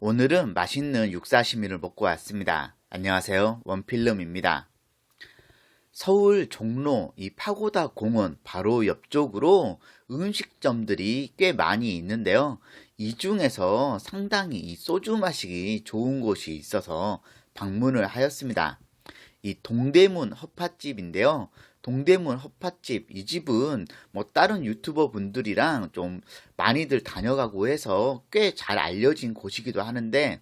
오늘은 맛있는 육사시미를 먹고 왔습니다. 안녕하세요. 원필름입니다. 서울 종로 이 파고다 공원 바로 옆쪽으로 음식점들이 꽤 많이 있는데요. 이 중에서 상당히 이 소주 마시기 좋은 곳이 있어서 방문을 하였습니다. 이 동대문 헛팥집인데요. 동대문 헛팥집 이 집은 뭐 다른 유튜버 분들이랑 좀 많이들 다녀가고 해서 꽤 잘 알려진 곳이기도 하는데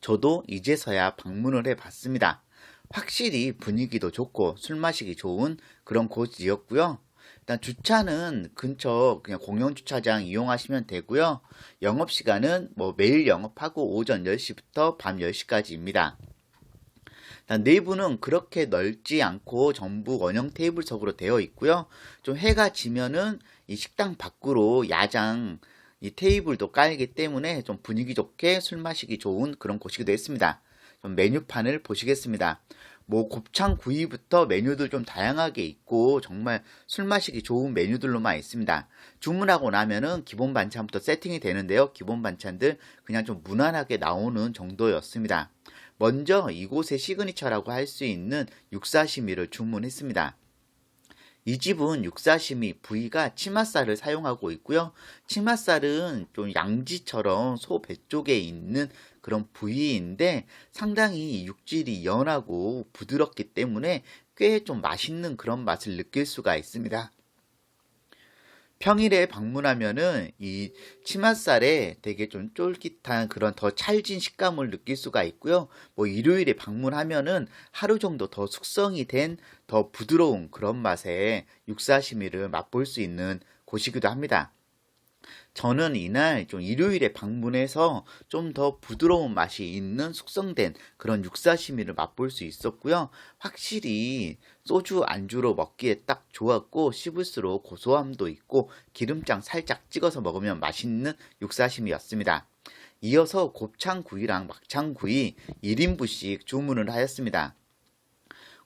저도 이제서야 방문을 해 봤습니다. 확실히 분위기도 좋고 술 마시기 좋은 그런 곳이었고요. 일단 주차는 근처 그냥 공영 주차장 이용하시면 되고요. 영업 시간은 뭐 매일 영업하고 오전 10시부터 밤 10시까지입니다. 내부는 그렇게 넓지 않고 전부 원형 테이블석으로 되어 있고요. 좀 해가 지면은 이 식당 밖으로 야장 이 테이블도 깔기 때문에 좀 분위기 좋게 술 마시기 좋은 그런 곳이기도 했습니다. 좀 메뉴판을 보시겠습니다. 뭐 곱창 구이부터 메뉴들 좀 다양하게 있고 정말 술 마시기 좋은 메뉴들로만 있습니다. 주문하고 나면은 기본 반찬부터 세팅이 되는데요. 기본 반찬들 그냥 좀 무난하게 나오는 정도였습니다. 먼저 이곳의 시그니처라고 할 수 있는 육사시미를 주문했습니다. 이 집은 육사시미 부위가 치맛살을 사용하고 있고요. 치맛살은 좀 양지처럼 소 배 쪽에 있는 그런 부위인데 상당히 육질이 연하고 부드럽기 때문에 꽤 좀 맛있는 그런 맛을 느낄 수가 있습니다. 평일에 방문하면은 이 치맛살에 되게 좀 쫄깃한 그런 더 찰진 식감을 느낄 수가 있고요. 뭐 일요일에 방문하면은 하루 정도 더 숙성이 된 더 부드러운 그런 맛의 육사시미를 맛볼 수 있는 곳이기도 합니다. 저는 이날 좀 일요일에 방문해서 좀 더 부드러운 맛이 있는 숙성된 그런 육사시미를 맛볼 수 있었고요. 확실히 소주 안주로 먹기에 딱 좋았고 씹을수록 고소함도 있고 기름장 살짝 찍어서 먹으면 맛있는 육사시미였습니다. 이어서 곱창구이랑 막창구이 1인분씩 주문을 하였습니다.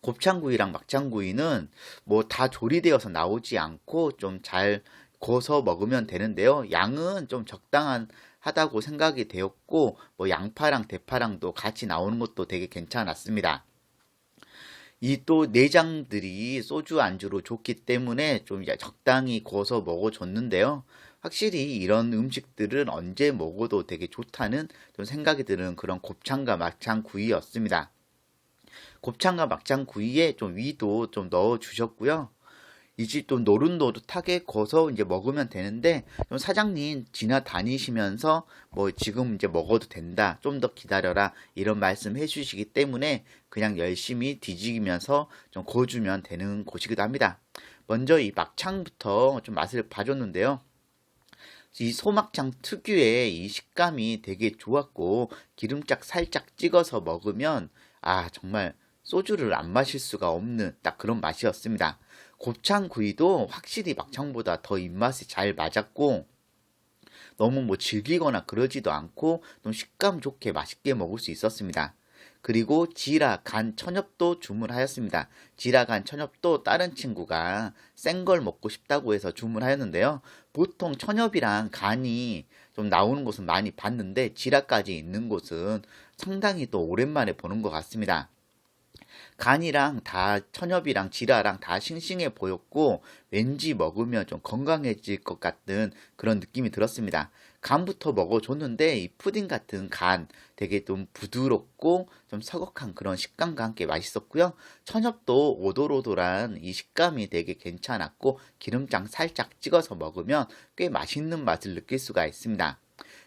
곱창구이랑 막창구이는 뭐 다 조리되어서 나오지 않고 좀잘 구워서 먹으면 되는데요. 양은 좀 적당한 하다고 생각이 되었고 뭐 양파랑 대파랑도 같이 나오는 것도 되게 괜찮았습니다. 이 또 내장들이 소주 안주로 좋기 때문에 좀 적당히 구워서 먹어줬는데요. 확실히 이런 음식들은 언제 먹어도 되게 좋다는 좀 생각이 드는 그런 곱창과 막창 구이였습니다. 곱창과 막창 구이에 좀 위도 좀 넣어 주셨고요. 이집도 노릇노릇하게 거서 이제 먹으면 되는데 좀 사장님 지나 다니시면서 뭐 지금 이제 먹어도 된다 좀 더 기다려라 이런 말씀 해주시기 때문에 그냥 열심히 뒤지면서 좀 구워주면 되는 곳이기도 합니다. 먼저 이 막창부터 좀 맛을 봐줬는데요. 이 소막창 특유의 이 식감이 되게 좋았고 기름짝 살짝 찍어서 먹으면 아 정말 소주를 안 마실 수가 없는 딱 그런 맛이었습니다. 곱창구이도 확실히 막창보다 더 입맛이 잘 맞았고 너무 뭐 질기거나 그러지도 않고 좀 식감 좋게 맛있게 먹을 수 있었습니다. 그리고 지라 간 천엽도 주문하였습니다. 지라 간 천엽도 다른 친구가 센 걸 먹고 싶다고 해서 주문하였는데요. 보통 천엽이랑 간이 좀 나오는 곳은 많이 봤는데 지라까지 있는 곳은 상당히 또 오랜만에 보는 것 같습니다. 간이랑 다 천엽이랑 지라랑 다 싱싱해 보였고 왠지 먹으면 좀 건강해질 것 같은 그런 느낌이 들었습니다. 간부터 먹어줬는데 이 푸딩 같은 간 되게 좀 부드럽고 좀 서걱한 그런 식감과 함께 맛있었고요. 천엽도 오돌오돌한 이 식감이 되게 괜찮았고 기름장 살짝 찍어서 먹으면 꽤 맛있는 맛을 느낄 수가 있습니다.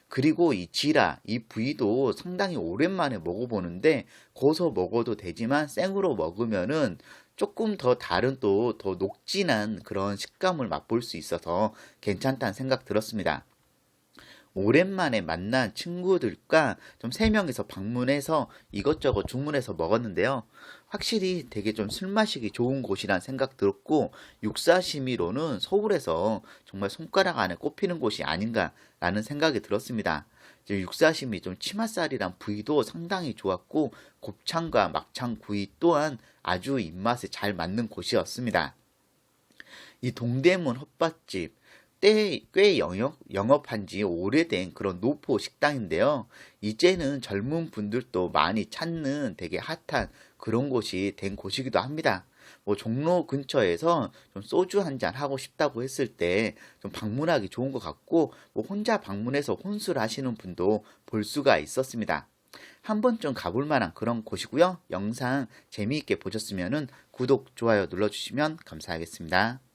그리고 이 지라, 이 부위도 상당히 오랜만에 먹어보는데 고서 먹어도 되지만 생으로 먹으면은 조금 더 다른 또 더 녹진한 그런 식감을 맛볼 수 있어서 괜찮다는 생각 들었습니다. 오랜만에 만난 친구들과 좀 세 명이서 방문해서 이것저것 주문해서 먹었는데요. 확실히 되게 좀 술 마시기 좋은 곳이란 생각 들었고 육사시미로는 서울에서 정말 손가락 안에 꼽히는 곳이 아닌가라는 생각이 들었습니다. 육사시미 좀 치맛살이란 부위도 상당히 좋았고 곱창과 막창 구이 또한 아주 입맛에 잘 맞는 곳이었습니다. 이 동대문 헛밭집 때 꽤 영업, 영업한 지 오래된 그런 노포 식당인데요. 이제는 젊은 분들도 많이 찾는 되게 핫한 그런 곳이 된 곳이기도 합니다. 뭐 종로 근처에서 좀 소주 한 잔 하고 싶다고 했을 때 좀 방문하기 좋은 것 같고 뭐 혼자 방문해서 혼술 하시는 분도 볼 수가 있었습니다. 한 번쯤 가볼 만한 그런 곳이고요. 영상 재미있게 보셨으면 구독, 좋아요 눌러주시면 감사하겠습니다.